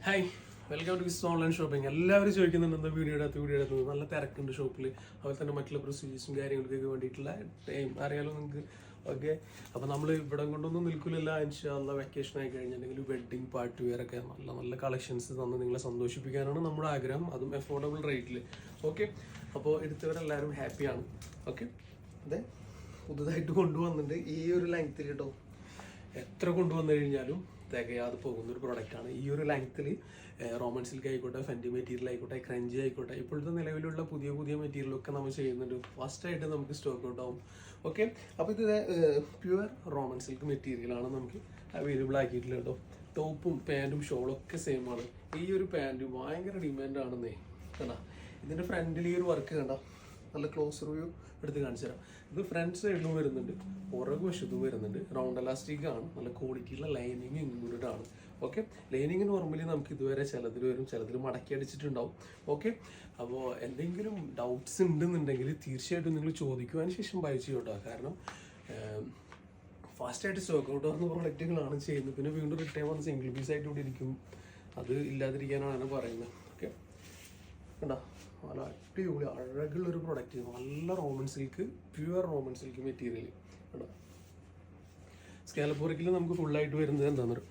Hi welcome to Wiz online shopping എല്ലാവരും ചോദിക്കുന്നുണ്ട് എന്താ വീഡിയോ എടുത്ത് വീഡിയോ എടുത്തത് നല്ല തിരക്കുണ്ട് ഷോപ്പിൽ അതുപോലെ തന്നെ മറ്റുള്ള പ്രൊസീജിയേഴ്സും കാര്യങ്ങൾക്കൊക്കെ വേണ്ടിയിട്ടുള്ള ടൈം അറിയാലോ നിങ്ങൾക്ക് ഓക്കെ അപ്പോൾ നമ്മൾ ഇവിടെ കൊണ്ടൊന്നും നിൽക്കില്ല ഇൻഷാല്ല വെക്കേഷൻ ആയി കഴിഞ്ഞിട്ടുണ്ടെങ്കിൽ വെഡ്ഡിങ് പാർട്ടി വെയർ ഒക്കെ നല്ല നല്ല കളക്ഷൻസ് തന്ന് നിങ്ങളെ സന്തോഷിപ്പിക്കാനാണ് നമ്മുടെ ആഗ്രഹം. അതും അഫോർഡബിൾ റേറ്റിൽ ഓക്കെ അപ്പോൾ എടുത്തവരെല്ലാവരും ഹാപ്പിയാണ് ഓക്കെ അതെ? പുതുതായിട്ട് കൊണ്ടുവന്നിട്ടുണ്ട് ഈ ഒരു ലെങ്ത്തിൽ കേട്ടോ എത്ര കൊണ്ടുവന്നു കഴിഞ്ഞാലും തികയാതെ പോകുന്ന ഒരു പ്രൊഡക്റ്റാണ് ഈ ഒരു ലെങ്ത്തിൽ റോമൻ സിൽക്ക് ആയിക്കോട്ടെ ഫെന്റി മെറ്റീരിയൽ ആയിക്കോട്ടെ ക്രഞ്ചി ആയിക്കോട്ടെ ഇപ്പോഴത്തെ നിലവിലുള്ള പുതിയ പുതിയ മെറ്റീരിയലൊക്കെ നമ്മൾ ചെയ്യുന്നുണ്ട്. ഫസ്റ്റായിട്ട് നമുക്ക് സ്റ്റോക്ക് ഔട്ട് ആവും. ഓക്കെ അപ്പോൾ ഇത് പ്യുവർ റോമൻ സിൽക്ക് മെറ്റീരിയലാണ് നമുക്ക് അവൈലബിൾ ആക്കിയിട്ടുള്ളത് കേട്ടോ. ടോപ്പും പാന്റും ഷോളും ഒക്കെ സെയിം ആണ്. ഈ ഒരു പാന്റ് ഭയങ്കര ഡിമാൻഡാണെന്നേ കണ്ടാ? ഇതിന്റെ ഫ്രണ്ടിൽ ഈ ഒരു വർക്ക് കണ്ട? നല്ല ക്ലോസ് റിവ്യൂ എടുത്ത് കാണിച്ചു തരാം. ഇത് ഫ്രണ്ട് സൈഡിലും വരുന്നുണ്ട്. പുറകു വശത്തും വരുന്നുണ്ട്. റൗണ്ട് എലാസ്റ്റിക് ആണ്. നല്ല ക്വാളിറ്റിയുള്ള ലൈനിങ് ഇൻക്ലൂഡഡ് ആണ്. ഓക്കെ ലൈനിങ് നോർമലി നമുക്ക് ഇതുവരെ ചിലതിൽ വരും. ചിലതിൽ മടക്കി അടിച്ചിട്ടുണ്ടാവും. ഓക്കെ അപ്പോൾ എന്തെങ്കിലും ഡൗട്ട്സ് ഉണ്ടെന്നുണ്ടെങ്കിൽ തീർച്ചയായിട്ടും നിങ്ങൾ ചോദിക്കുവാൻ ശേഷം ബൈ ചെയ്യോട്ടോ. കാരണം ഫാസ്റ്റായിട്ട് സ്റ്റോക്ക് ഔട്ട് ആകുന്ന പ്രൊഡക്റ്റുകളാണ് ചെയ്യുന്നത്. പിന്നെ വീണ്ടും റിട്ടേൺ വന്ന് സിംഗിൾ പീസ് ആയിട്ട് ഇവിടെ ഇരിക്കും. അത് ഇല്ലാതിരിക്കാനാണ് പറയുന്നത്. ഓക്കെ കണ്ടോ? നല്ല അടിപൊളി അഴകുള്ള ഒരു പ്രൊഡക്റ്റ് നല്ല Roman silk pure Roman silk material കേട്ടോ സ്കാലപ്പ് നമുക്ക് ഫുള്ളായിട്ട് വരുന്നത് എന്താണെന്ന്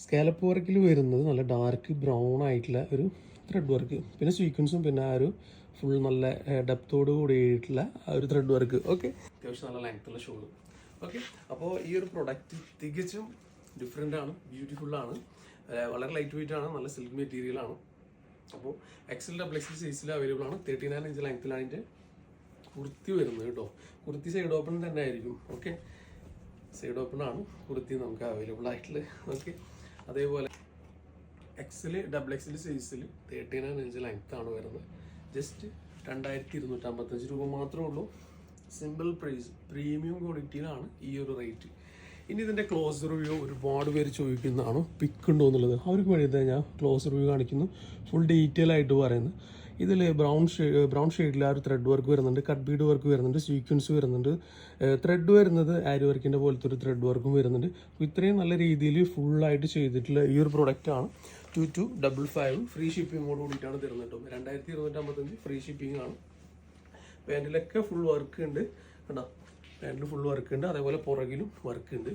സ്കാലപ്പ് വർക്കിൽ വരുന്നത് നല്ല ഡാർക്ക് ബ്രൗൺ ആയിട്ടുള്ള ഒരു ത്രെഡ് വർക്ക് പിന്നെ സീക്വൻസും പിന്നെ ആ ഒരു ഫുൾ നല്ല ഡെപ്തോട് കൂടിയിട്ടുള്ള ആ ഒരു ത്രെഡ് വർക്ക് ഓക്കെ അത്യാവശ്യം നല്ല ലെങ്ത്തുള്ള ഷോൾ ഓക്കെ അപ്പോൾ ഈ ഒരു പ്രൊഡക്റ്റ് തികച്ചും ഡിഫറെന്റ് ആണ് ബ്യൂട്ടിഫുൾ ആണ്. വളരെ ലൈറ്റ് വെയിറ്റ് ആണ് നല്ല സിൽക്ക് മെറ്റീരിയൽ ആണ്. അപ്പോൾ എക്സൽ ഡബിൾ എക്സൽ സൈസിൽ അവൈലബിൾ ആണ്. തേർട്ടി നയൻ ഇഞ്ച് ലെങ്ത്തിലാണ് അതിന്റെ കുർത്തി വരുന്നത് കേട്ടോ. കുർത്തി സൈഡ് ഓപ്പൺ തന്നെ ആയിരിക്കും ഓക്കെ സൈഡ് ഓപ്പൺ ആണ് കുർത്തി നമുക്ക് അവൈലബിൾ ആയിട്ടുള്ളത് ഓക്കെ അതേപോലെ എക്സൽ ഡബിൾ എക്സൽ സൈസിൽ തേർട്ടി നയൻ ഇഞ്ച് ആണ് വരുന്നത്. ജസ്റ്റ് രണ്ടായിരത്തി ഇരുന്നൂറ്റമ്പത്തഞ്ച് രൂപ മാത്രമേ ഉള്ളൂ. സിമ്പിൾ പ്രൈസ് പ്രീമിയം ക്വാളിറ്റിയിലാണ് ഈ ഒരു റേറ്റ് ഇനി ഇതിന്റെ ക്ലോസ് റിവ്യൂ ഒരുപാട് പേര് ചോദിക്കുന്നതാണ്. പിക്ക് ഉണ്ടോ എന്നുള്ളത്. അവർക്ക് വേണ്ടി ഞാൻ ക്ലോസ് റിവ്യൂ കാണിക്കുന്നു. ഫുൾ ഡീറ്റെയിൽ ആയിട്ട് പറയുന്നത് ഇതിൽ ബ്രൗൺ ഷെയ്ഡ് ബ്രൗൺ ഷെയ്ഡിൽ ആ ഒരു ത്രെഡ് വർക്ക് വരുന്നുണ്ട്. കട്ട് ബീഡ് വർക്ക് വരുന്നുണ്ട്. സീക്വൻസ് വരുന്നുണ്ട്. ത്രെഡ് വരുന്നത് ആരി വർക്കിന്റെ പോലത്തെ ഒരു ത്രെഡ് വർക്കും വരുന്നുണ്ട്. ഇത്രയും നല്ല രീതിയിൽ ഫുള്ളായിട്ട് ചെയ്തിട്ടുള്ള ഈ ഒരു പ്രൊഡക്റ്റാണ് two two double five free ഷിപ്പിങ്ങോട് കൂടിയിട്ടാണ് തരുന്നത് രണ്ടായിരത്തി ഇരുന്നൂറ്റമ്പത്തഞ്ച് ഫ്രീ ഷിപ്പിംഗ് ആണ്. പാന്റിലൊക്കെ ഫുൾ വർക്ക് ഉണ്ട്. കണ്ടോ? പാന്റിൽ ഫുൾ വർക്ക് ഉണ്ട്. അതേപോലെ പുറകിലും വർക്ക് ഉണ്ട്.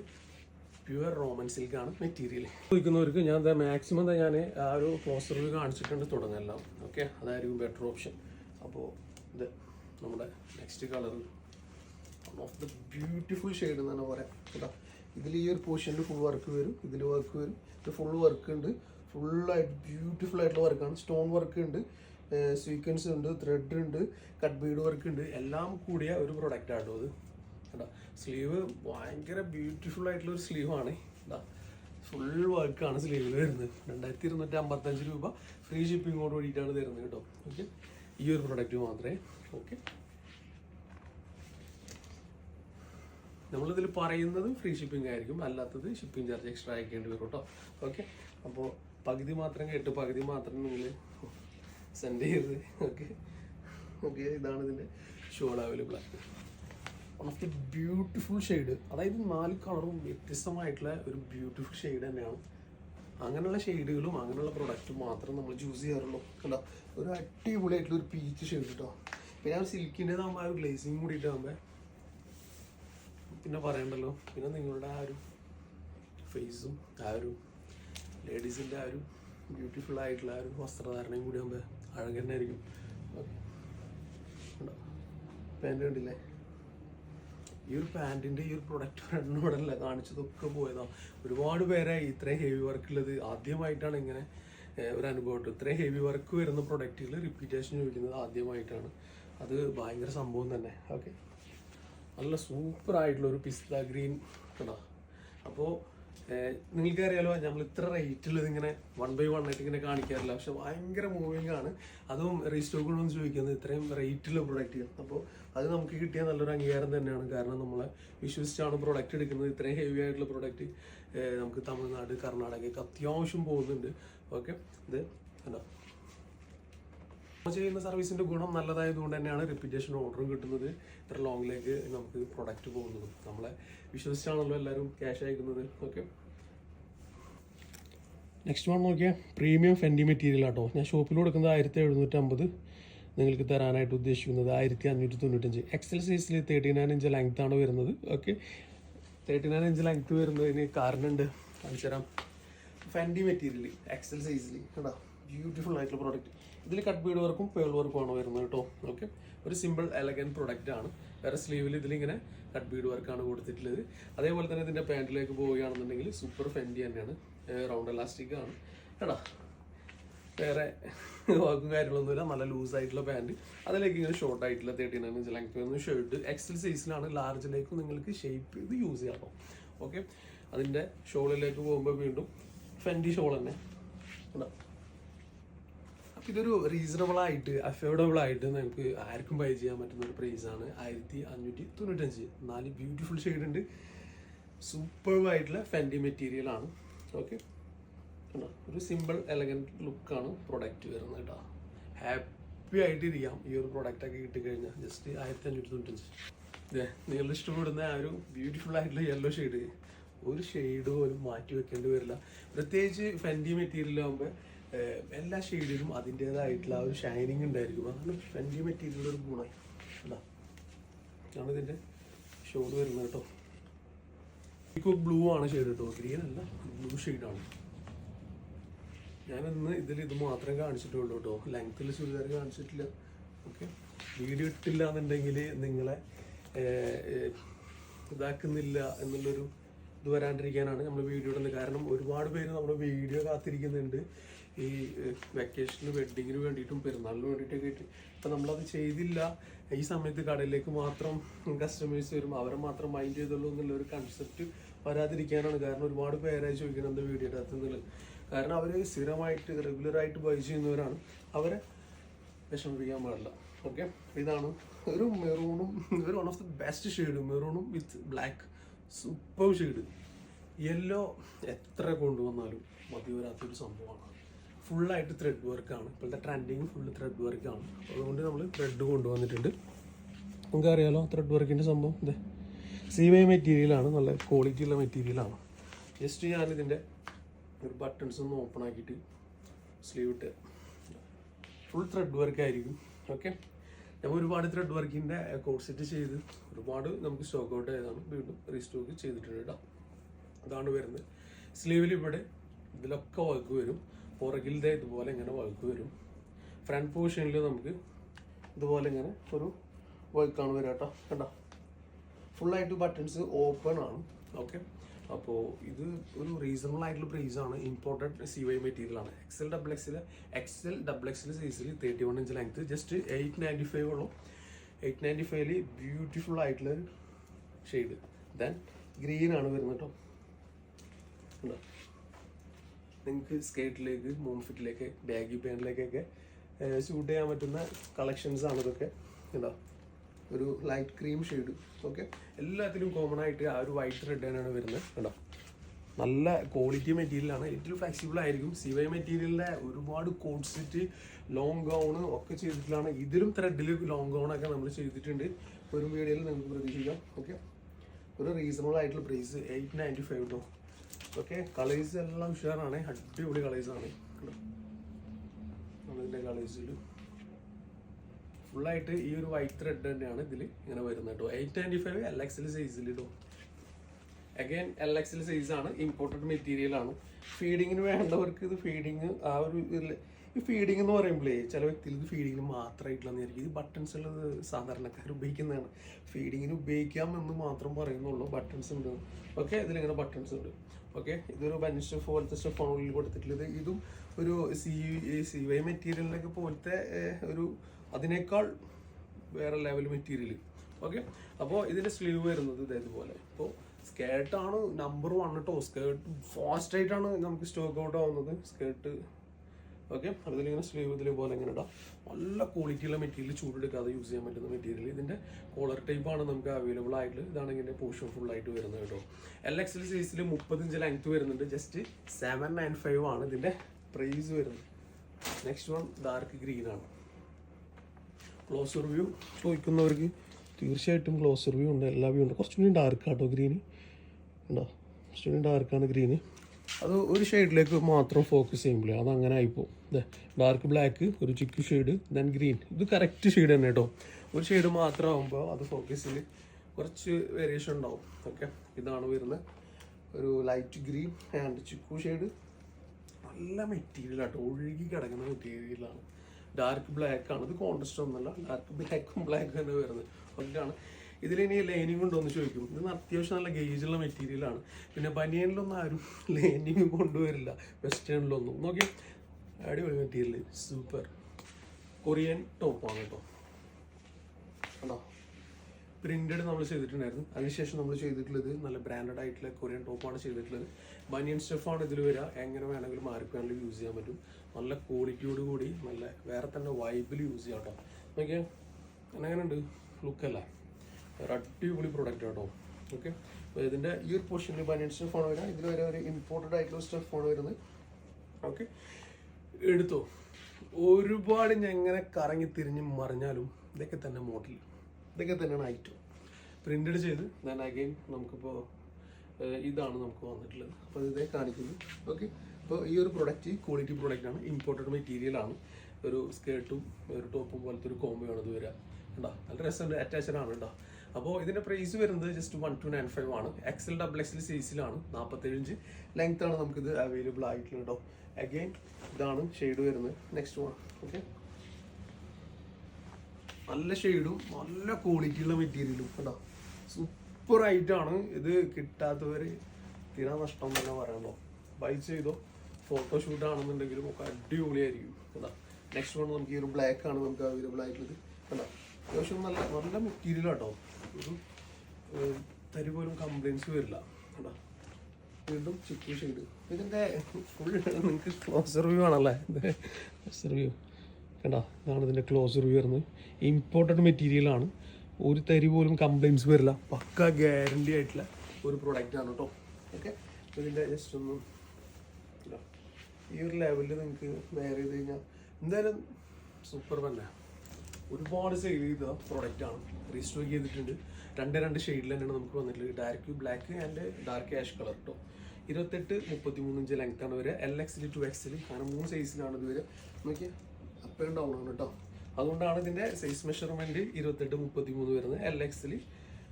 പ്യുവർ റോമൻ സിൽക്ക് ആണ് മെറ്റീരിയൽ ചോദിക്കുന്നവർക്ക് ഞാൻ മാക്സിമം ഞാൻ ആ ഒരു പോസ്റ്ററിൽ കാണിച്ചിട്ടുണ്ട് തുടങ്ങെല്ലാം ഓക്കെ അതായിരിക്കും ബെറ്റർ ഓപ്ഷൻ അപ്പോൾ ഇത് നമ്മുടെ next colour of the beautiful shade എന്ന് തന്നെ പറയാം. കേട്ടോ? ഇതിൽ ഈ ഒരു പോർഷനിൽ ഫുൾ വർക്ക് വരും. ഇതിൽ വർക്ക് വരും. ഇത് ഫുൾ വർക്ക് ഉണ്ട്. ഫുള്ളായിട്ട് ബ്യൂട്ടിഫുൾ ആയിട്ടുള്ള വർക്കാണ് സ്റ്റോൺ വർക്ക് ഉണ്ട്. സ്വീക്വൻസ് ഉണ്ട്. ത്രെഡ് ഉണ്ട്. കട്ട് ബീഡ് വർക്ക് ഉണ്ട്. എല്ലാം കൂടിയ ഒരു പ്രൊഡക്റ്റ് കേട്ടോ അത് സ്ലീവ് ഭയങ്കര ബ്യൂട്ടിഫുൾ ആയിട്ടുള്ള ഒരു സ്ലീവാണ് ഇതാ ഫുൾ വർക്കാണ് സ്ലീവിൽ വരുന്നത്. രണ്ടായിരത്തി ഇരുന്നൂറ്റി അമ്പത്തഞ്ച് രൂപ ഫ്രീ ഷിപ്പിങ്ങോട് കൂടിയിട്ടാണ് തരുന്നത് കേട്ടോ. ഓക്കെ ഈ ഒരു പ്രൊഡക്റ്റ് മാത്രമേ. ഓക്കെ നമ്മളിതിൽ പറയുന്നത് ഫ്രീ ഷിപ്പിംഗ് ആയിരിക്കും. അല്ലാത്തത് ഷിപ്പിംഗ് ചാർജ് എക്സ്ട്രാ അയക്കേണ്ടി വരും കേട്ടോ. ഓക്കെ അപ്പോൾ പകുതി മാത്രം കേട്ട് പകുതി മാത്രം നിങ്ങൾ സെൻഡ് ചെയ്ത്. ഓക്കെ ഓക്കെ ഇതാണ് ഇതിന്റെ ഷോൾ അവൈലബിൾ ആണ് one of the beautiful shade അതായത് നാല് കളറും വ്യത്യസ്തമായിട്ടുള്ള ഒരു ബ്യൂട്ടിഫുൾ ഷെയ്ഡ് തന്നെയാണ്. അങ്ങനെയുള്ള ഷെയ്ഡുകളും അങ്ങനെയുള്ള പ്രൊഡക്റ്റും മാത്രം നമ്മൾ ചൂസ് ചെയ്യാറുള്ളൂ. കണ്ടോ? ഒരു അടിപൊളിയായിട്ടുള്ള ഒരു പീച്ച് ഷെയ്ഡ് കേട്ടോ പിന്നെ ആ സിൽക്കിന്റെതാകുമ്പോൾ ആ ഒരു ഗ്ലേസിങ് കൂടിയിട്ടാകുമ്പോൾ പിന്നെ പറയണ്ടല്ലോ? പിന്നെ നിങ്ങളുടെ ആ ഒരു ഫേസും ആ ഒരു ലേഡീസിന്റെ ആ ഒരു ബ്യൂട്ടിഫുൾ ആയിട്ടുള്ള ആ ഒരു വസ്ത്രധാരണയും കൂടി ആകുമ്പോൾ അഴകന്നെ ആയിരിക്കും പാന്റ് കണ്ടില്ലേ? ഈ ഒരു പാന്റിന്റെ ഈ ഒരു പ്രൊഡക്റ്റ് ഒരെണ്ണോടല്ല കാണിച്ചതൊക്കെ പോയതാണ് ഒരുപാട് പേരെ ഇത്രയും ഹെവി വർക്ക് ഉള്ളത് ആദ്യമായിട്ടാണ് ഇങ്ങനെ ഒരു അനുഭവം ഇത്രയും ഹെവി വർക്ക് വരുന്ന പ്രൊഡക്റ്റുകൾ റിപ്പീറ്റേഷൻ ചോദിക്കുന്നത് ആദ്യമായിട്ടാണ്. അത് ഭയങ്കര സംഭവം തന്നെ. ഓക്കെ നല്ല സൂപ്പർ ആയിട്ടുള്ള ഒരു പിസ്ത ഗ്രീൻ കേട്ടോ അപ്പോൾ നിങ്ങൾക്കറിയാലോ നമ്മൾ ഇത്ര റേറ്റുള്ളത് ഇങ്ങനെ വൺ ബൈ വൺ ആയിട്ട് ഇങ്ങനെ കാണിക്കാറില്ല. പക്ഷെ ഭയങ്കര മൂവിങ് ആണ്. അതും റീസ്റ്റോക്കുകളൊന്നും ചോദിക്കുന്നത് ഇത്രയും റേറ്റുള്ള പ്രൊഡക്റ്റ് അപ്പോൾ അത് നമുക്ക് കിട്ടിയ നല്ലൊരു അംഗീകാരം തന്നെയാണ്. കാരണം നമ്മളെ വിശ്വസിച്ചാണ് പ്രൊഡക്റ്റ് എടുക്കുന്നത്. ഇത്രയും ഹെവി ആയിട്ടുള്ള പ്രൊഡക്റ്റ് നമുക്ക് തമിഴ്നാട് കർണാടകയ്ക്ക് അത്യാവശ്യം പോകുന്നുണ്ട്. ഓക്കെ ഇത് കണ്ടോ? നമ്മൾ ചെയ്യുന്ന സർവീസിന്റെ ഗുണം നല്ലതായതുകൊണ്ട് തന്നെയാണ് റിപ്പീറ്റേഷൻ ഓർഡറും കിട്ടുന്നത്. ഇത്ര ലോങ്ങിലേക്ക് നമുക്ക് പ്രൊഡക്റ്റ് പോകുന്നതും. നമ്മളെ വിശ്വസിച്ചാണല്ലോ എല്ലാവരും ക്യാഷ് അയക്കുന്നത്. ഓക്കെ നെക്സ്റ്റ് വൺ നോക്കിയാൽ പ്രീമിയം ഫെൻഡി മെറ്റീരിയൽ ആട്ടോ. ഞാൻ ഷോപ്പിൽ കൊടുക്കുന്നത് ആയിരത്തി എഴുന്നൂറ്റമ്പത് നിങ്ങൾക്ക് തരാനായിട്ട് ഉദ്ദേശിക്കുന്നത് ആയിരത്തി അഞ്ഞൂറ്റി തൊണ്ണൂറ്റഞ്ച് എക്സൽ സൈസിൽ തേർട്ടി നയൻ ഇഞ്ച് ലെങ്ത് ആണ് വരുന്നത്. Okay thirty nine inch length വരുന്നതിന് കാരണമുണ്ട്. കാണിച്ചു തരാം ഫെൻഡി മെറ്റീരിയൽ എക്സൽ സൈസിൽ കേട്ടോ ബ്യൂട്ടിഫുൾ ആയിട്ടുള്ള പ്രോഡക്റ്റ് ഇതിൽ കട്ട് ബീഡ് വർക്കും പേൾ വർക്കും ആണ് വരുന്നത് കേട്ടോ. ഓക്കെ ഒരു സിമ്പിൾ എലഗൻ പ്രോഡക്റ്റ് ആണ്. വേറെ സ്ലീവിൽ ഇതിലിങ്ങനെ കട്ട് ബീഡ് വർക്കാണ് കൊടുത്തിട്ടുള്ളത്. അതേപോലെ തന്നെ ഇതിന്റെ പാന്റിലേക്ക് പോവുകയാണെന്നുണ്ടെങ്കിൽ സൂപ്പർ ഫെൻഡി തന്നെയാണ്. റൗണ്ട് എലാസ്റ്റിക് ആണ്. കേട്ടോ വേറെ വാക്കും കാര്യങ്ങളൊന്നുമില്ല. നല്ല ലൂസ് ആയിട്ടുള്ള പാന്റ് അതിലേക്ക് ഇങ്ങനെ ഷോർട്ട് ആയിട്ടുള്ള തേർട്ടി നയൻ ഇഞ്ച് ലെങ്ത് വരുന്ന ഷർട്ട് എക്സൽ സൈസിലാണ് ലാർജിലേക്ക് നിങ്ങൾക്ക് ഷേപ്പ് ചെയ്ത് യൂസ് ചെയ്യാം ഓക്കെ അതിന്റെ ഷോളിലേക്ക് പോകുമ്പോൾ വീണ്ടും ഫെൻഡി ഷോൾ തന്നെ. ഉണ്ടോ അപ്പം ഇതൊരു റീസണബിൾ ആയിട്ട് അഫോർഡബിൾ ആയിട്ട് നമുക്ക് ആർക്കും ബൈ ചെയ്യാൻ പറ്റുന്ന ഒരു പ്രൈസ് ആണ് ആയിരത്തി അഞ്ഞൂറ്റി തൊണ്ണൂറ്റഞ്ച്. നാല് ബ്യൂട്ടിഫുൾ ഷെയ്ഡ് ഉണ്ട്. സൂപ്പർ ആയിട്ടുള്ള ഫെൻഡി മെറ്റീരിയൽ ആണ്. ഓക്കെ? ഒരു സിമ്പിൾ എലഗന്റ് ലുക്കാണ് പ്രൊഡക്റ്റ് വരുന്നത് കേട്ടോ. ഹാപ്പി ആയിട്ട് ഇരിക്കാം ഈ ഒരു പ്രൊഡക്റ്റ് ഒക്കെ കിട്ടിക്കഴിഞ്ഞാൽ. ജസ്റ്റ് ആയിരത്തി അഞ്ഞൂറ്റി തൊണ്ണൂറ്റഞ്ച്. ഇതേ നിങ്ങൾ ഇഷ്ടപ്പെടുന്ന ആ ഒരു ബ്യൂട്ടിഫുൾ ആയിട്ടുള്ള യെല്ലോ ഷെയ്ഡ് ഒരു ഷെയ്ഡ് പോലും മാറ്റി വെക്കേണ്ടി വരില്ല. പ്രത്യേകിച്ച് ഫെൻഡി മെറ്റീരിയൽ ആകുമ്പോൾ എല്ലാ ഷെയ്ഡിലും അതിന്റേതായിട്ടുള്ള ആ ഒരു ഷൈനിങ് ഉണ്ടായിരിക്കും. അതാണ് ഫ്രഞ്ച് മെറ്റീരിയലിന്റെ ഒരു ഗുണം. അതാ. ആണ് ഇതിന്റെ ഷോഡ് വരുന്നത് കേട്ടോ. ഇപ്പോൾ ബ്ലൂ ആണ് ഷെയ്ഡ് കേട്ടോ. ഗ്രീൻ അല്ല ബ്ലൂ ഷെയ്ഡാണ് ഞാനിന്ന് ഇതിൽ ഇത് മാത്രമേ കാണിച്ചിട്ടുള്ളൂ കേട്ടോ. ലെങ്ത്തിൽ ചുരിദാർ കാണിച്ചിട്ടില്ല. ഓക്കെ വീഡിയോ ഇട്ടില്ല എന്നുണ്ടെങ്കിൽ നിങ്ങളെ ഇതാക്കുന്നില്ല എന്നുള്ളൊരു ഇത് വരാണ്ടിരിക്കാനാണ് നമ്മൾ വീഡിയോ ഇടുന്നത്. കാരണം ഒരുപാട് പേര് നമ്മുടെ വീഡിയോ കാത്തിരിക്കുന്നുണ്ട്. ഈ വെക്കേഷന് വെഡിങ്ങിന് വേണ്ടിയിട്ടും പെരുന്നാളിന് വേണ്ടിയിട്ടൊക്കെ ആയിട്ട്. ഇപ്പം നമ്മളത് ചെയ്തില്ല. ഈ സമയത്ത് കടയിലേക്ക് മാത്രം കസ്റ്റമേഴ്സ് വരും. അവരെ മാത്രം മൈൻഡ് ചെയ്തുള്ളൂ എന്നുള്ള ഒരു കൺസെപ്റ്റ് വരാതിരിക്കാനാണ്. കാരണം ഒരുപാട് പേരായി ചോദിക്കണം എന്താ വീഡിയോ നിന്നുള്ളത് കാരണം അവർ സ്ഥിരമായിട്ട് റെഗുലറായിട്ട് ബൈ ചെയ്യുന്നവരാണ്. അവരെ വിഷമിപ്പിക്കാൻ പാടില്ല. ഓക്കെ ഇതാണ് ഒരു മെറൂണും ഒരു one of the best shade മെറൂണും with black super shade yellow എത്ര കൊണ്ടുവന്നാലും മതി വരാത്തൊരു സംഭവമാണ്. ഫുള്ളായിട്ട് ത്രെഡ് വർക്കാണ് ഇപ്പോഴത്തെ ട്രെൻഡിങ് ഫുള്ള് ത്രെഡ് വർക്കാണ് അതുകൊണ്ട് നമ്മൾ ത്രെഡ് കൊണ്ടുവന്നിട്ടുണ്ട്. നമുക്ക് അറിയാലോ ത്രെഡ് വർക്കിന്റെ സംഭവം ഇതേ. വൈ മെറ്റീരിയലാണ് നല്ല ക്വാളിറ്റി ഉള്ള മെറ്റീരിയലാണ് ജസ്റ്റ് ഞാനിതിന്റെ ഒരു ബട്ടൺസ് ഒന്ന് ഓപ്പൺ ആക്കിയിട്ട് സ്ലീവ് ഇട്ട്. ഫുൾ ത്രെഡ് വർക്ക് ആയിരിക്കും. ഓക്കെ നമ്മൾ ഒരുപാട് ത്രെഡ് വർക്കിന്റെ കോഡ് സെറ്റ് ചെയ്ത് ഒരുപാട് നമുക്ക് സ്റ്റോക്ക് ഔട്ട് ആയതാണ്. വീണ്ടും റീസ്റ്റോക്ക് ചെയ്തിട്ടുണ്ട് കേട്ടോ. അതാണ് വരുന്നത്. സ്ലീവിൽ ഇവിടെ ഇതിലൊക്കെ വർക്ക് വരും. പുറകിലത്തെ ഇതുപോലെ ഇങ്ങനെ വഴുക്ക് വരും. ഫ്രണ്ട് പോർഷനിൽ നമുക്ക് ഇതുപോലെ ഇങ്ങനെ ഒരു വഴുക്കാണ് വരിക കേട്ടോ. കണ്ടോ? ഫുള്ളായിട്ട് ബട്ടൺസ് ഓപ്പൺ ആണ്. ഓക്കെ അപ്പോൾ ഇത് ഒരു റീസണബിൾ ആയിട്ടുള്ള പ്രൈസ് ആണ്. ഇമ്പോർട്ടന്റ് സി വൈ മെറ്റീരിയൽ ആണ്. XL double XL XL double XL സൈസിൽ thirty one inch length just eight ninety five ഉള്ളൂ. എയ്റ്റ് നയന്റി ഫൈവിൽ ബ്യൂട്ടിഫുൾ ആയിട്ടുള്ള ഷെയ്ഡ് ദെൻ ഗ്രീൻ ആണ് വരുന്നത് കേട്ടോ. നിങ്ങൾക്ക് മൂൺ ഫിറ്റിലേക്ക് ബാഗി പാന്റിലേക്കൊക്കെ ഷൂട്ട് ചെയ്യാൻ പറ്റുന്ന കളക്ഷൻസ് ആണ് ഇതൊക്കെ. ഉണ്ടോ ഒരു ലൈറ്റ് ക്രീം ഷെയ്ഡ് ഓക്കെ എല്ലാത്തിലും കോമൺ ആയിട്ട് ആ ഒരു വൈറ്റ് റെഡ് തന്നെയാണ് വരുന്നത്. കണ്ടോ? നല്ല ക്വാളിറ്റി മെറ്റീരിയലാണ് ഏറ്റവും ഫ്ലെക്സിബിൾ ആയിരിക്കും. സി വൈ മെറ്റീരിയലിന്റെ ഒരുപാട് സെറ്റ് ലോങ് ഗൗണ് ഒക്കെ ചെയ്തിട്ടുള്ളതാണ് ഇതിലും ത്രെഡിൽ ലോങ് ഒക്കെ നമ്മൾ ചെയ്തിട്ടുണ്ട്. ഒരു വീഡിയോയിൽ നിങ്ങൾക്ക് പ്രതീക്ഷിക്കാം ഓക്കെ ഒരു റീസണബിൾ ആയിട്ടുള്ള പ്രൈസ് എയ്റ്റ് നയന്റി ഫൈവ് കേട്ടോ ഓക്കെ കളേഴ്സ് എല്ലാം ഉഷാറാണ് അടിപൊളി കളേഴ്സാണ് അതിന്റെ കളേഴ്സിൽ ഫുള്ളായിട്ട് ഈ ഒരു വൈറ്റ് ത്രെഡ് തന്നെയാണ് ഇതിൽ ഇങ്ങനെ വരുന്നത് കേട്ടോ. Eight ninety five L XL സൈസിൽ കേട്ടോ. അഗൈൻ എൽ എക്സിൽ സൈസ് ആണ്. ഇമ്പോർട്ടഡ് മെറ്റീരിയൽ ആണ്. ഫീഡിങ്ങിന് വേണ്ടവർക്ക് ഇത് ഫീഡിങ് ആ ഒരു ഈ ഫീഡിംഗ് എന്ന് പറയുമ്പോഴേ ചില വ്യക്തികൾ ഇത് ഫീഡിങ്ങിന് മാത്രമായിട്ടുള്ളതായിരിക്കും ഇത് ബട്ടൺസ് ഉള്ളത് സാധാരണക്കാർ ഉപയോഗിക്കുന്നതാണ്. ഫീഡിങ്ങിന് ഉപയോഗിക്കാം എന്ന് മാത്രം പറയുന്നുള്ളൂ. ബട്ടൺസ് ഉണ്ട്. ഓക്കെ ഇതിലിങ്ങനെ ബട്ടൺസ് ഉണ്ട്. ഓക്കെ? ഇതൊരു ബെഞ്ച് പോലത്തെ സ്റ്റഫ് കൊടുത്തിട്ടുള്ളത്? ഇതും ഒരു സി സി വൈ മെറ്റീരിയലിനൊക്കെ പോലത്തെ ഒരു അതിനേക്കാൾ വേറെ ലെവൽ മെറ്റീരിയൽ ഓക്കെ? അപ്പോൾ ഇതിന്റെ സ്ലീവ് വരുന്നത് ഇതേപോലെ. അപ്പോൾ സ്കേർട്ടാണ് നമ്പർ വൺ കേട്ടോ സ്കേർട്ട് ഫാസ്റ്റ് ആയിട്ടാണ് നമുക്ക് സ്റ്റോക്ക് ഔട്ട് ആവുന്നത്. സ്കേർട്ട് ഓക്കെ അതിലിങ്ങനെ സ്ലീവ് ഇതിൽ പോലെ ഇങ്ങനെ ഇടാം. നല്ല ക്വാളിറ്റിയുള്ള മെറ്റീരിയൽ ചൂടെടുക്കാതെ യൂസ് ചെയ്യാൻ പറ്റുന്ന മെറ്റീരിയൽ ഇതിന്റെ കോളർ ടൈപ്പ് ആണ് നമുക്ക് അവൈലബിൾ ആയിട്ടുള്ളത് ഇതാണ് ഇതിന്റെ പോർഷൻ ഫുൾ ആയിട്ട് വരുന്നത് കേട്ടോ. എൽ എക്സിൽ സൈസിൽ മുപ്പത്തഞ്ച് ലെങ്ത് വരുന്നുണ്ട്. ജസ്റ്റ് സെവൻ നയൻ ഫൈവ് ആണ് ഇതിന്റെ പ്രൈസ് വരുന്നത്. നെക്സ്റ്റ് വൺ ഡാർക്ക് ഗ്രീൻ ആണ്. ക്ലോസർ വ്യൂ ചോദിക്കുന്നവർക്ക് തീർച്ചയായിട്ടും ക്ലോസർ വ്യൂ ഉണ്ട്. എല്ലാ വ്യൂ ഉണ്ട്. കുറച്ചുകൂടി ഡാർക്ക് ആട്ടോ ഗ്രീന് ഉണ്ടോ? കുറച്ചുകൂടി ഡാർക്കാണ് ഗ്രീന് അത് ഒരു ഷെയ്ഡിലേക്ക് മാത്രം ഫോക്കസ് ചെയ്യുമ്പോൾ അത് അങ്ങനെ ആയിപ്പോൾ ഡാർക്ക് ബ്ലാക്ക് ഒരു ചിക്ക് ഷെയ്ഡ് ദെൻ ഗ്രീൻ ഇത് കറക്റ്റ് ഷെയ്ഡ് തന്നെ കേട്ടോ ഒരു ഷെയ്ഡ് മാത്രം ആകുമ്പോൾ അത് ഫോക്കസിൽ കുറച്ച് വേരിയേഷൻ ഉണ്ടാവും. ഓക്കെ ഇതാണ് വരുന്നത് ഒരു light green and chikoo shade നല്ല മെറ്റീരിയൽ ആട്ടോ. ഒഴുകി കിടക്കുന്ന മെറ്റീരിയലാണ് ഡാർക്ക് ബ്ലാക്ക് ആണ്. ഇത് കോൺട്രസ്റ്റ് ഒന്നുമല്ല. ഡാർക്ക് ബ്ലാക്കും ബ്ലാക്കും തന്നെ വരുന്നത്. ഒക്കെയാണ് ഇതിലിനി ലൈനിങ് ഉണ്ടോ എന്ന് ചോദിക്കും. ഇത് അത്യാവശ്യം നല്ല ഗേജുള്ള മെറ്റീരിയലാണ് പിന്നെ ബനിയനിലൊന്നും ആരും ലൈനിങ് കൊണ്ടുവരില്ല. വെസ്റ്റേണിലൊന്നും നോക്കി അടിപൊളി മെറ്റീരിയൽ സൂപ്പർ കൊറിയൻ ടോപ്പാണ് കേട്ടോ. കണ്ടോ? പ്രിന്റഡ് നമ്മൾ ചെയ്തിട്ടുണ്ടായിരുന്നു. അതിനുശേഷം നമ്മൾ ചെയ്തിട്ടുള്ളത് നല്ല ബ്രാൻഡഡ് ആയിട്ടുള്ള കൊറിയൻ ടോപ്പാണ് ചെയ്തിട്ടുള്ളത്. ബനിയൻ സ്റ്റഫാണ് ഇതിൽ വരിക എങ്ങനെ വേണമെങ്കിലും ആർക്ക് യൂസ് ചെയ്യാൻ പറ്റും. നല്ല ക്വാളിറ്റിയോട് കൂടി നല്ല വേറെ തന്നെ വൈബിൽ യൂസ് ചെയ്യാം കേട്ടോ. നോക്കിയാൽ എങ്ങനെയുണ്ട് ലുക്കല്ല ഒരു അടിപൊളി പ്രൊഡക്റ്റ് കേട്ടോ. ഓക്കെ അപ്പോൾ ഇതിന്റെ ഈ ഒരു പോർഷനിൽ ബനിയൻ സ്റ്റഫാണ് വരിക ഇതിൽ വരെ. ഒരു ഇമ്പോർട്ടഡ് ആയിട്ടുള്ള ഫോൺ വരുന്നത്. ഓക്കെ എടുത്തോ. ഒരുപാട് ഞാൻ എങ്ങനെ കറങ്ങി തിരിഞ്ഞ് മറിഞ്ഞാലും ഇതൊക്കെ തന്നെ മോഡൽ ഇതൊക്കെ തന്നെയാണ് ഐറ്റം പ്രിന്റഡ് ചെയ്ത് ഞാൻ അഗെയിൻ നമുക്കിപ്പോൾ ഇതാണ് നമുക്ക് വന്നിട്ടുള്ളത്. അപ്പോൾ ഇതേ കാണിക്കുന്നു. ഓക്കെ അപ്പോൾ ഈ ഒരു പ്രൊഡക്റ്റ് ക്വാളിറ്റി പ്രൊഡക്റ്റ് ആണ്. ഇമ്പോർട്ടഡ് മെറ്റീരിയൽ ആണ്. ഒരു സ്കേർട്ടും ഒരു ടോപ്പും പോലത്തെ ഒരു കോംബോ ആണ് ഇത് വരിക. കേട്ടോ നല്ല രസമുണ്ട്. അറ്റാച്ച്ഡ് ആണ് കേട്ടോ അപ്പോൾ ഇതിന്റെ പ്രൈസ് വരുന്നത് just one two nine five ആണ്. എക്സൽ ഡബിൾ എക്സൽ സൈസിലാണ് നാൽപ്പത്തേഴ് ഇഞ്ച് ലെങ്ത് ആണ് നമുക്കിത് അവൈലബിൾ ആയിട്ടുള്ളത് കേട്ടോ അഗെയിൻ ഇതാണ് ഷെയ്ഡ് വരുന്നത്. നെക്സ്റ്റ് വൺ ഓക്കെ നല്ല ഷെയ്ഡും നല്ല ക്വാളിറ്റിയുള്ള മെറ്റീരിയലും കേട്ടോ സൂപ്പർ ആയിട്ടാണ് ഇത് കിട്ടാത്തവർ തീരാ നഷ്ടം തന്നെ പറയണോ ബൈ ചെയ്തോ ഫോട്ടോഷൂട്ട് ആണെന്നുണ്ടെങ്കിലും ഒക്കെ അടിപൊളിയായിരിക്കും കേട്ടോ നെക്സ്റ്റ് വൺ നമുക്ക് ഈ ഒരു ബ്ലാക്ക് ആണ് നമുക്ക് അവൈലബിൾ ആയിട്ടുള്ളത്. കേട്ടോ അത്യാവശ്യം നല്ല നല്ല മെറ്റീരിയൽ കേട്ടോ ഒരു തരി പോലും കംപ്ലൈൻസ് വരില്ല. കേട്ടോ വീണ്ടും ചിക്കു ഷെയ്ഡ് ഇതിന്റെ ഫുൾ നിങ്ങൾക്ക് ക്ലോസ് റിവ്യൂ ആണല്ലേ? ക്ലോസ് റിവ്യൂ കണ്ടോ? ഇതാണ് ഇതിന്റെ ക്ലോസ് റിവ്യൂ വരുന്നത്. മെറ്റീരിയൽ ആണ്. ഒരു തരി പോലും കംപ്ലൈൻസ് വരില്ല. പക്ക ഗ്യാരണ്ടി ആയിട്ടുള്ള ഒരു പ്രൊഡക്റ്റ് ആണ് കേട്ടോ ഓക്കെ ഇതിന്റെ ജസ്റ്റ് ഒന്ന്. ഈ ഒരു ലെവലിൽ നിങ്ങൾക്ക് വെയർ ചെയ്ത് കഴിഞ്ഞാൽ എന്തായാലും സൂപ്പർ തന്നെ. ഒരുപാട് സെയിൽ ചെയ്ത പ്രോഡക്റ്റ് ആണ്. റീസ്റ്റോക്ക് ചെയ്തിട്ടുണ്ട്. രണ്ട് രണ്ട് ഷെയ്ഡിൽ തന്നെയാണ് നമുക്ക് വന്നിട്ടുള്ളത്. Dark black and dark ash colour കേട്ടോ ഇരുപത്തെട്ട് മുപ്പത്തി മൂന്ന് ഇഞ്ച് ലെങ്ത് ആണ് വരിക. എൽ എക്സിൽ ടു എക്സിൽ കാരണം മൂന്ന് സൈസിലാണ് ഇത് വരിക. നോക്കിയാൽ അപ്പ് ആൻഡ് ഡൗൺ ആണ് കേട്ടോ അതുകൊണ്ടാണ് ഇതിന്റെ സൈസ് മെഷർമെന്റ് ഇരുപത്തെട്ട് മുപ്പത്തി മൂന്ന് വരുന്നത് എൽ എക്സിൽ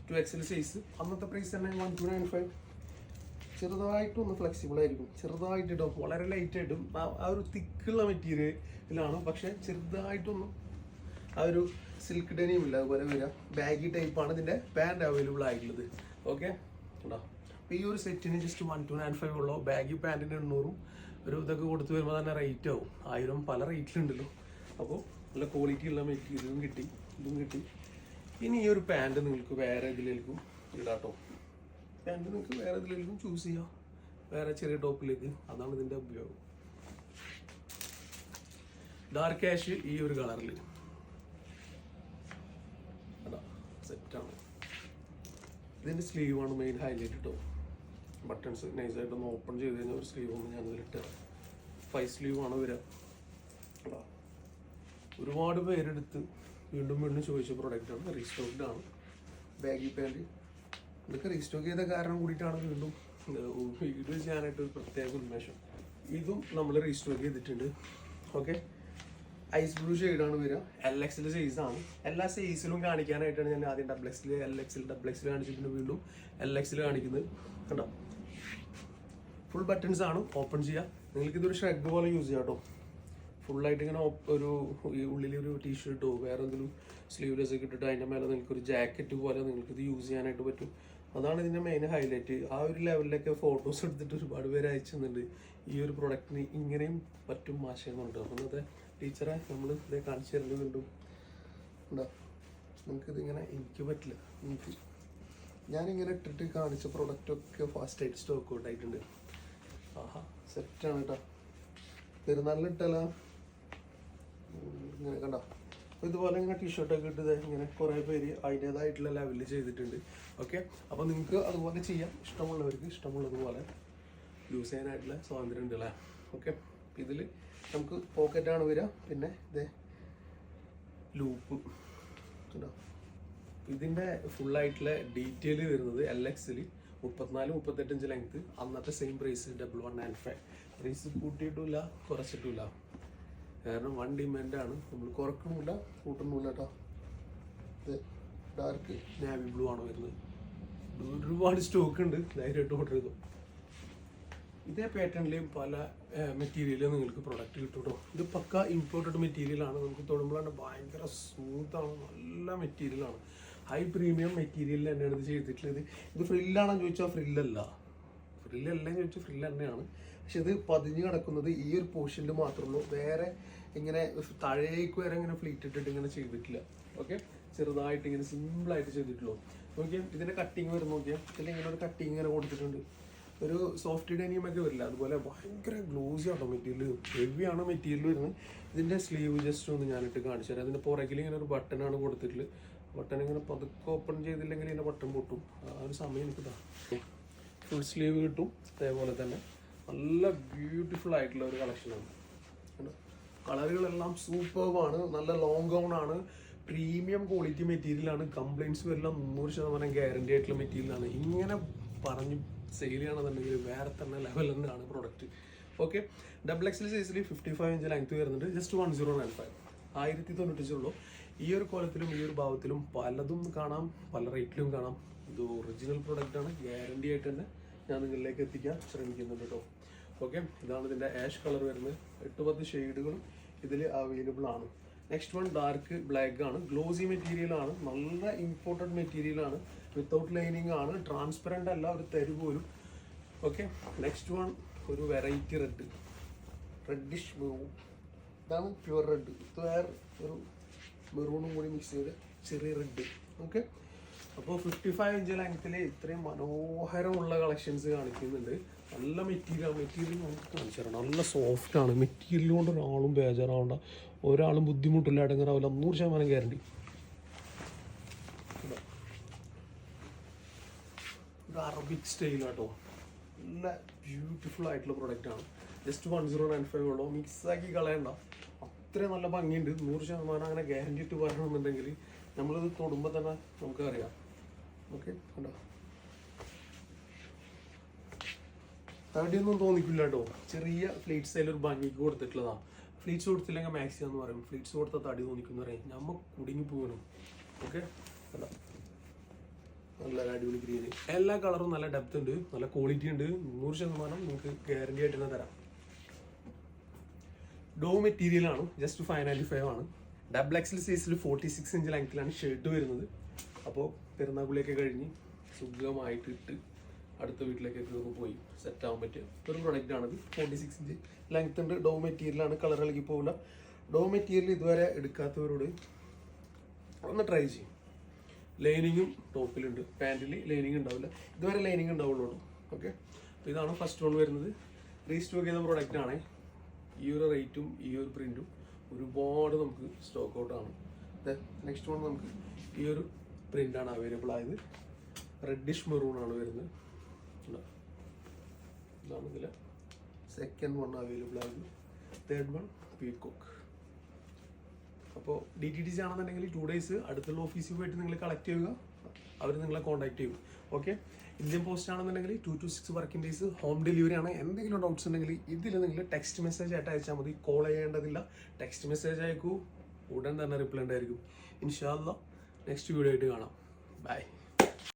ടു എക്സിൽ സൈസ് അന്നത്തെ പ്രൈസ് തന്നെ വൺ ടു നയൻ ഫൈവ് ചെറുതായിട്ടൊന്ന് ഫ്ലെക്സിബിൾ ആയിരിക്കും. ചെറുതായിട്ട് ഇടും. വളരെ ലൈറ്റ് ആയിട്ടും ആ ഒരു തിക്കുള്ള മെറ്റീരിയലാണ് പക്ഷെ ചെറുതായിട്ടൊന്ന് ആ ഒരു സിൽക്ക് ഡെനിയും ഇല്ല അതുപോലെ വരിക. ബാഗി ടൈപ്പാണ് ഇതിന്റെ. പാന്റ് അവൈലബിൾ ആയിട്ടുള്ളത്. ഓക്കെ കേട്ടോ അപ്പോൾ ഈ ഒരു സെറ്റിന് just one two nine five ഉള്ളൂ ബാഗി പാന്റിന് എണ്ണൂറും ഒരു ഇതൊക്കെ കൊടുത്തു വരുമ്പോൾ തന്നെ റേറ്റ് ആവും. ആയിരം പല റേറ്റിലുണ്ടല്ലോ അപ്പോൾ നല്ല ക്വാളിറ്റി ഉള്ള മെറ്റീരിയലും കിട്ടി ഇതും കിട്ടി. ഇനി ഈ ഒരു പാന്റ് നിങ്ങൾക്ക് വേറെ ഇതിലേക്കും ഇടാട്ടോ പാന്റ് നിങ്ങൾക്ക് വേറെ ഇതിലേക്കും ചൂസ് ചെയ്യാം. വേറെ ചെറിയ ടോപ്പിലേക്ക്. അതാണ് ഇതിന്റെ ഉപയോഗം. ഡാർക്ക് ആഷ് ഈ ഒരു കളറിൽ അതാ സെറ്റാണ്. ഇതിന്റെ സ്ലീവാണ് മെയിൻ ഹൈലൈറ്റ് കേട്ടോ ബട്ടൺസ് നൈസായിട്ടൊന്ന് ഓപ്പൺ ചെയ്ത് കഴിഞ്ഞാൽ ഒരു സ്ലീവ് ഒന്ന് ഞാൻ ഇതിലിട്ട് ഫൈവ് സ്ലീവാണ് വരിക. ഒരുപാട് പേരെടുത്ത് വീണ്ടും വീണ്ടും ചോദിച്ച പ്രൊഡക്റ്റാണ് റീസ്റ്റോക്ഡ് ആണ്. ബാഗി പാന്റ് ഇതൊക്കെ റീസ്റ്റോക്ക് ചെയ്ത കാരണം കൂടിയിട്ടാണ് വീണ്ടും വീഡിയോ ചെയ്യാനായിട്ട് ഒരു പ്രത്യേക ഉന്മേഷം. ഇതും നമ്മൾ റീസ്റ്റോക്ക് ചെയ്തിട്ടുണ്ട്. ഓക്കെ ഐസ് ബ്ലൂ ഷെയ്ഡാണ് വരിക. എൽ എക്സിൽ സൈസ് ആണ്. എല്ലാ സൈസിലും കാണിക്കാനായിട്ടാണ് ഞാൻ ആദ്യം ഡബിൾ എക്സിൽ എൽ എക്സിൽ ഡബിൾ എക്സിൽ കാണിച്ചിട്ടുണ്ട് വീണ്ടും. എൽ എക്സിൽ കാണിക്കുന്നത്. കണ്ടോ? ഫുൾ ബട്ടൺസ് ആണ്. ഓപ്പൺ ചെയ്യുക നിങ്ങൾക്ക് ഇതൊരു ഷെഡ് പോലെ യൂസ് ചെയ്യാം കേട്ടോ. ഫുള്ളായിട്ട് ഇങ്ങനെ ഒരു ഉള്ളിൽ ഒരു ടീഷർട്ടോ വേറെ എന്തെങ്കിലും സ്ലീവ്ലെസ് ഒക്കെ ഇട്ടിട്ട് അതിന്റെ മേലെ നിങ്ങൾക്ക് ഒരു ജാക്കറ്റ് പോലെ നിങ്ങൾക്ക് ഇത് യൂസ് ചെയ്യാനായിട്ട് പറ്റും. അതാണ് ഇതിന്റെ മെയിൻ ഹൈലൈറ്റ് ആ ഒരു ലെവലിലൊക്കെ ഫോട്ടോസ് എടുത്തിട്ട് ഒരുപാട് പേര് അയച്ചുന്നുണ്ട് ഈ ഒരു പ്രൊഡക്റ്റിന് ഇങ്ങനെയും പറ്റും മാഷെന്നുണ്ട് അപ്പം അന്നത്തെ ടീച്ചറെ നമ്മൾ ഇതേ കാണിച്ചു തരുന്നത് വീണ്ടും ഉണ്ടോ നമുക്കിത് ഇങ്ങനെ എനിക്ക് പറ്റില്ല. എനിക്ക് ഞാനിങ്ങനെ ഇട്ടിട്ട് കാണിച്ച പ്രൊഡക്റ്റൊക്കെ ഫാസ്റ്റ് ആയിട്ട് സ്റ്റോക്ക് ഉണ്ടായിട്ടുണ്ട് ആഹാ ആഹാ സെറ്റാണ് കേട്ടോ പെരുന്നാളിൽ ഇട്ടല്ല. ഇങ്ങനെ കണ്ടോ? അപ്പോൾ ഇതുപോലെ ഇങ്ങനെ ടീഷർട്ടൊക്കെ ഇട്ടത് ഇങ്ങനെ കുറേ പേര് അതിന്റേതായിട്ടുള്ള ലെവലിൽ ചെയ്തിട്ടുണ്ട്. ഓക്കെ അപ്പോൾ നിങ്ങൾക്ക് അതുപോലെ ചെയ്യാം. ഇഷ്ടമുള്ളവർക്ക് ഇഷ്ടമുള്ളതുപോലെ യൂസ് ചെയ്യാനായിട്ടുള്ള സ്വാതന്ത്ര്യം ഉണ്ട് അല്ലേ ഓക്കെ ഇതിൽ നമുക്ക് പോക്കറ്റാണ് വരിക. പിന്നെ ഇതേ ലൂപ്പ്. കേട്ടോ ഇതിന്റെ ഫുള്ളായിട്ടുള്ള ഡീറ്റെയിൽ വരുന്നത് എൽ എക്സിൽ മുപ്പത്തിനാല് മുപ്പത്തെട്ടഞ്ച് ലെങ്ത് അന്നത്തെ same price double one nine five price കൂട്ടിയിട്ടുമില്ല കുറച്ചിട്ടില്ല കാരണം വൺ ഡിമാൻഡാണ് നമ്മൾ കുറക്കണമില്ല കൂട്ടണമില്ല കേട്ടോ. ഇത് ഡാർക്ക് നാവി ബ്ലൂ ആണ് വരുന്നത്. ഒരുപാട് സ്റ്റോക്ക് ഉണ്ട്. ധൈര്യമായിട്ട് ഓർഡർ ചെയ്തു. ഇതേ പാറ്റേണിലെയും പല മെറ്റീരിയലും നിങ്ങൾക്ക് പ്രൊഡക്റ്റ് കിട്ടും ഇത് പക്ക ഇമ്പോർട്ടഡ് മെറ്റീരിയലാണ് നമുക്ക് തൊടുമ്പോഴാണ് ഭയങ്കര സ്മൂത്താണ് നല്ല മെറ്റീരിയലാണ് ഹൈ പ്രീമിയം മെറ്റീരിയൽ തന്നെയാണ് ഇത് ചെയ്തിട്ടുള്ളത്. ഇത് ഫ്രില്ലാണെന്ന് ചോദിച്ചാൽ ഫ്രില്ലല്ല ഫ്രില്ലല്ലെന്ന് ചോദിച്ചാൽ ഫ്രില്ല് തന്നെയാണ്. പക്ഷെ ഇത് പതിഞ്ഞ് കിടക്കുന്നത് ഈ ഒരു പോർഷനിൽ മാത്രമേ ഉള്ളൂ. വേറെ ഇങ്ങനെ താഴേക്ക് വരെ ഇങ്ങനെ ഫ്ലീറ്റ് ഇട്ടിട്ട് ഇങ്ങനെ ചെയ്തിട്ടില്ല. ഓക്കെ ചെറുതായിട്ട് ഇങ്ങനെ സിമ്പിളായിട്ട് ചെയ്തിട്ടുള്ളൂ. നോക്കിയാൽ ഇതിന്റെ കട്ടിങ് വരും നോക്കിയാൽ ഇതിൽ ഇങ്ങനെ ഒരു കട്ടിങ് ഇങ്ങനെ കൊടുത്തിട്ടുണ്ട്. ഒരു സോഫ്റ്റ് ഡെനിയം ഒക്കെ വരില്ല. അതുപോലെ ഭയങ്കര ഗ്ലോസി ആട്ടോ മെറ്റീരിയൽ ഹെവി ആണ് മെറ്റീരിയൽ വരുന്നത്? ഇതിന്റെ സ്ലീവ് ജസ്റ്റ് ഒന്ന് ഞാനിട്ട് കാണിച്ചു തരാം. അതിന്റെ പുറകിൽ ഇങ്ങനെ ഒരു ബട്ടൺ ആണ് കൊടുത്തിട്ടുള്ളത്. ബട്ടൺ ഇങ്ങനെ പതുക്കെ ഓപ്പൺ ചെയ്തില്ലെങ്കിൽ ഇതിന്റെ ബട്ടൺ പൊട്ടും. ആ ഒരു സമയം എനിക്ക് ഫുൾ സ്ലീവ് കിട്ടും. അതേപോലെ തന്നെ നല്ല ബ്യൂട്ടിഫുൾ ആയിട്ടുള്ള ഒരു കളക്ഷനാണ്? കളറുകളെല്ലാം സൂപ്പർവാണ് നല്ല ലോങ് ഗൗൺ ആണ്. പ്രീമിയം ക്വാളിറ്റി മെറ്റീരിയലാണ് ആണ്. വരില്ല. മുന്നൂറ് ശതമാനം ഗ്യാരണ്ടി ആയിട്ടുള്ള മെറ്റീരിയലാണ് ഇങ്ങനെ പറഞ്ഞ് സെയിൽ ചെയ്യണമെന്നുണ്ടെങ്കിൽ വേറെ തന്നെ ലെവൽ തന്നെയാണ് പ്രൊഡക്റ്റ് ഓക്കെ ഡബിൾ എക്സൽ സൈസിൽ ഫിഫ്റ്റി ഫൈവ് ഇഞ്ച് ലെങ്ത് വരുന്നുണ്ട്. Just one zero nine five ആയിരത്തി തൊണ്ണൂറ്റഞ്ചുള്ളൂ ഈ ഒരു കോലത്തിലും ഈ ഒരു ഭാവത്തിലും പലതും കാണാം പല റേറ്റിലും കാണാം. ഇത് ഒറിജിനൽ പ്രൊഡക്റ്റ് ആണ്. ഗ്യാരണ്ടി ആയിട്ട് തന്നെ ഞാൻ നിങ്ങളിലേക്ക് എത്തിക്കാൻ ശ്രമിക്കുന്നുണ്ട് കേട്ടോ ഓക്കെ ഇതാണ് ഇതിന്റെ ആഷ് കളർ വരുന്നത്. എട്ട് പത്ത് ഷെയ്ഡുകളും ഇതിൽ അവൈലബിൾ ആണ്. നെക്സ്റ്റ് വൺ ഡാർക്ക് ബ്ലാക്ക് ആണ്. ഗ്ലോസി മെറ്റീരിയൽ ആണ്. നല്ല ഇമ്പോർട്ടന്റ് മെറ്റീരിയൽ ആണ്. വിത്തൗട്ട് ലൈനിങ് ആണ്. ട്രാൻസ്പെറന്റ് അല്ല ഒരു തരു പോലും. ഓക്കെ നെക്സ്റ്റ് വൺ ഒരു വെറൈറ്റി റെഡ് റെഡിഷ് മെറൂൺ ഇതാണ് പ്യുവർ റെഡ് ഇത് വേറെ ഒരു മെറൂണും കൂടി മിക്സ് ചെയ്ത് ചെറിയ റെഡ് ഓക്കെ അപ്പോൾ ഫിഫ്റ്റി ഫൈവ് ഇഞ്ച് ലെങ്ത്തിൽ ഇത്രയും മനോഹരമുള്ള കളക്ഷൻസ് കാണിക്കുന്നുണ്ട്. നല്ല മെറ്റീരിയൽ മെറ്റീരിയൽ നമുക്ക് കാണിച്ചു തരണം നല്ല സോഫ്റ്റ് ആണ്. മെറ്റീരിയൽ കൊണ്ട് ഒരാളും ബേജാറാവണ്ട. ഒരാളും ബുദ്ധിമുട്ടില്ല അടങ്ങാറാവില്ല നൂറ് ശതമാനം ഗ്യാരണ്ടി അറബിക് സ്റ്റൈൽ കേട്ടോ നല്ല ബ്യൂട്ടിഫുൾ ആയിട്ടുള്ള പ്രൊഡക്റ്റ് ആണ്. Just one zero nine five ഉള്ളൂ. മിക്സ് ആക്കി കളയണ്ട. അത്രയും നല്ല ഭംഗിയുണ്ട്. നൂറ് ശതമാനം അങ്ങനെ ഗ്യാരണ്ടി ഇട്ട് പറയണമെന്നുണ്ടെങ്കിൽ നമ്മളിത് തൊടുമ്പോൾ തന്നെ നമുക്കറിയാം. ഓക്കെ കണ്ടോ? തടിയൊന്നും തോന്നിക്കില്ല കേട്ടോ. ചെറിയ ഫ്ലേറ്റ് അതിൽ ഒരു ഭംഗിക്ക് കൊടുത്തിട്ടുള്ളതാ. ഫ്ലീറ്റ്സ് കൊടുത്തില്ലെങ്കിൽ മാക്സി എന്ന് പറയും. ഫ്ലീറ്റ്സ് കൊടുത്ത തടി തോന്നിക്കുന്നു പറയും നമ്മ കുടുങ്ങി പോകണം ഓക്കെ അല്ല നല്ല അടിപൊളി ഗ്രീന് എല്ലാ കളറും നല്ല ഡെപ്ത് ഉണ്ട്. നല്ല ക്വാളിറ്റി ഉണ്ട്. നൂറ് ശതമാനം നിങ്ങൾക്ക് ഗ്യാരണ്ടി ആയിട്ട് തന്നെ തരാം. ഡോ മെറ്റീരിയൽ ആണ്. ജസ്റ്റ് ഫൈവ് നയന്റി ഫൈവ് ആണ് ഡബിൾ എക്സൽ സൈസിൽ ഫോർട്ടി സിക്സ് ഇഞ്ച് ലെങ്ത്തിലാണ് ഷർട്ട് വരുന്നത്. അപ്പോൾ പെരുന്നാക്കുള്ളിയൊക്കെ കഴിഞ്ഞ് സുഖമായിട്ട് ഇട്ട് അടുത്ത വീട്ടിലേക്കൊക്കെ നമുക്ക് പോയി. സെറ്റ് ആവാൻ പറ്റിയ ഒരു ആണ്. ഫോർട്ടി സിക്സ് ഇഞ്ച് ലെങ്ത് ഉണ്ട്. ഡോ മെറ്റീരിയലാണ് കളർ ഇളകി പോകില്ല ഡോ മെറ്റീരിയൽ ഇതുവരെ എടുക്കാത്തവരോട് ഒന്ന് ട്രൈ ചെയ്യും. ലൈനിങ്ങും ടോപ്പിലുണ്ട് പാന്റിൽ ലൈനിങ് ഉണ്ടാവില്ല. ഇതുവരെ ലൈനിങ് ഉണ്ടാവുള്ളൂ ഓക്കെ അപ്പോൾ ഇതാണ് ഫസ്റ്റ് വൺ വരുന്നത്. റീസ്റ്റോക്ക് ചെയ്ത പ്രോഡക്റ്റ് ആണ്. ഈ ഒരു റേറ്റും ഈ ഒരു പ്രിന്റും ഒരുപാട് നമുക്ക് സ്റ്റോക്ക് ഔട്ടാണ് നെക്സ്റ്റ് വൺ നമുക്ക് ഈ ഒരു പ്രിന്റാണ് അവൈലബിൾ ആയത്. റെഡിഷ് മെറൂൺ ആണ് വരുന്നത്. ഇതിൽ സെക്കൻഡ് വൺ അവൈലബിൾ ആയിരുന്നു. തേർഡ് വൺ പീക്കോക്ക് അപ്പോൾ ഡി ടി ടി സി ആണെന്നുണ്ടെങ്കിൽ ടു ഡേയ്സ് അടുത്തുള്ള ഓഫീസിൽ പോയിട്ട് നിങ്ങൾ കളക്ട് ചെയ്യുക. അവർ നിങ്ങളെ കോൺടാക്ട് ചെയ്യും. ഓക്കെ ഇന്ത്യൻ പോസ്റ്റ് ആണെന്നുണ്ടെങ്കിൽ two two six working days home delivery ആണ്. എന്തെങ്കിലും ഡൗട്ട്സ് ഉണ്ടെങ്കിൽ ഇതിൽ നിങ്ങൾ ടെക്സ്റ്റ് മെസ്സേജ് ആയിട്ട് അയച്ചാൽ മതി. കോൾ ചെയ്യേണ്ടതില്ല. ടെക്സ്റ്റ് മെസ്സേജ് അയക്കൂ. ഉടൻ തന്നെ റിപ്ലൈ ഉണ്ടായിരിക്കും. ഇൻഷാല്ല നെക്സ്റ്റ് വീഡിയോ ആയിട്ട് കാണാം. ബൈ